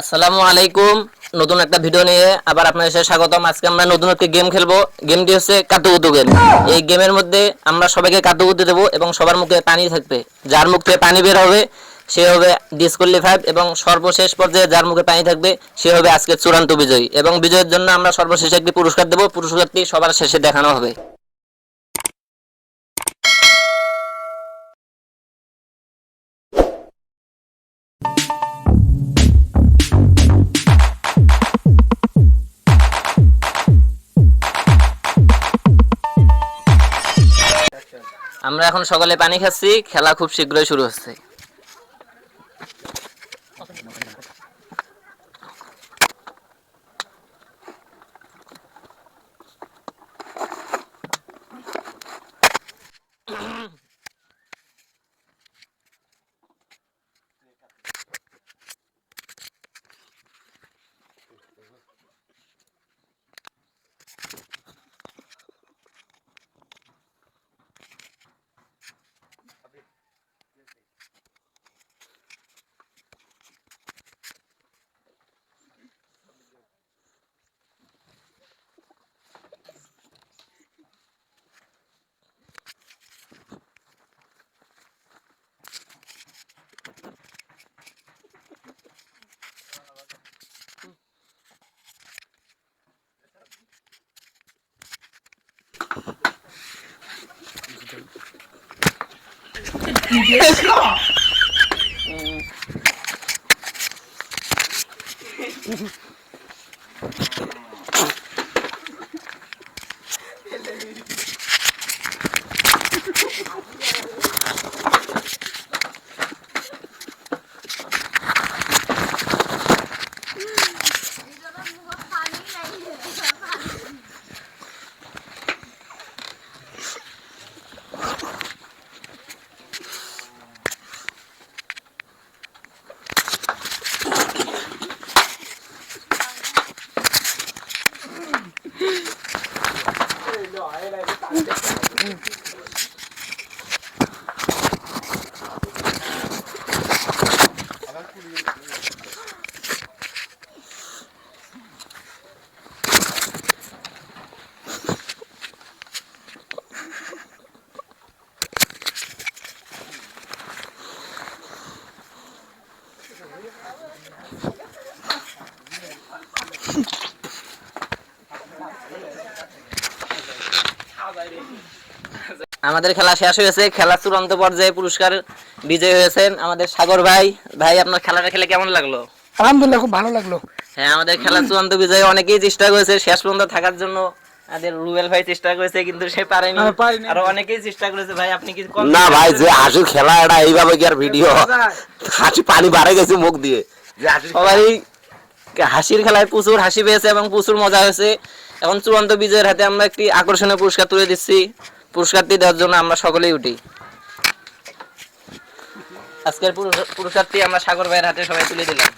আসসালামু আলাইকুম। নতুন একটা ভিডিও নিয়ে আবার আপনাদের সাথে স্বাগতম। আজকে আমরা নতুন একটি গেম খেলব। গেমটি হচ্ছে কাতুকুতু গেম এই গেমের মধ্যে আমরা সবাইকে কাতুকুতু দেবো এবং সবার মুখে পানি থাকবে। যার মুখ থেকে পানি বের হবে, সে হবে ডিসকোয়ালিফাইড এবং সর্বশেষ পর্যায়ে যার মুখে পানি থাকবে, সে হবে আজকে চূড়ান্ত বিজয়ী। এবং বিজয়ের জন্য আমরা সর্বশেষে একটি পুরস্কার দেবো। পুরস্কারটি সবার শেষে দেখানো হবে। আমরা এখন সকালে পানি খাচ্ছি খেলা খুব শীঘ্রই শুরু হচ্ছে। 이게 싫어. 음. How's that? আমাদের খেলা শেষ হয়েছে খেলা চূড়ান্ত পর্যায়ে পুরস্কার বিজয়ী হয়েছেন আমাদের সাগর ভাই। ভাই আপনার খেলাটা খেলে কেমন লাগল? আলহামদুলিল্লাহ খুব ভালো লাগল। হ্যাঁ আমাদের খেলা চূড়ান্ত বিজয়ে অনেকেই চেষ্টা করেছে শেষ পর্যন্ত থাকার জন্য। আমাদের রুবেল ভাই চেষ্টা করেছে কিন্তু সে পারেনি। হ্যাঁ, অনেকেই চেষ্টা করেছে ভাই আপনি কি না ভাই যে হাসির খেলা এটা এইভাবে কি আর ভিডিও হাসি পানি বাড়ে গেছে মুখ দিয়ে। যে হাসির সবারই হাসির খেলায় প্রচুর হাসি পেয়েছে এবং প্রচুর মজা হয়েছে। এখন চূড়ান্ত বিজয়ের হাতে আমরা একটি আকর্ষণীয় পুরস্কার তুলে দিচ্ছি। পুরস্কারটি দেওয়ার জন্য আমরা সকলেই উঠি। আজকের পুরস্কার- পুরস্কারটি আমরা সাগর ভাইয়ের হাতে সবাই তুলে দিলাম।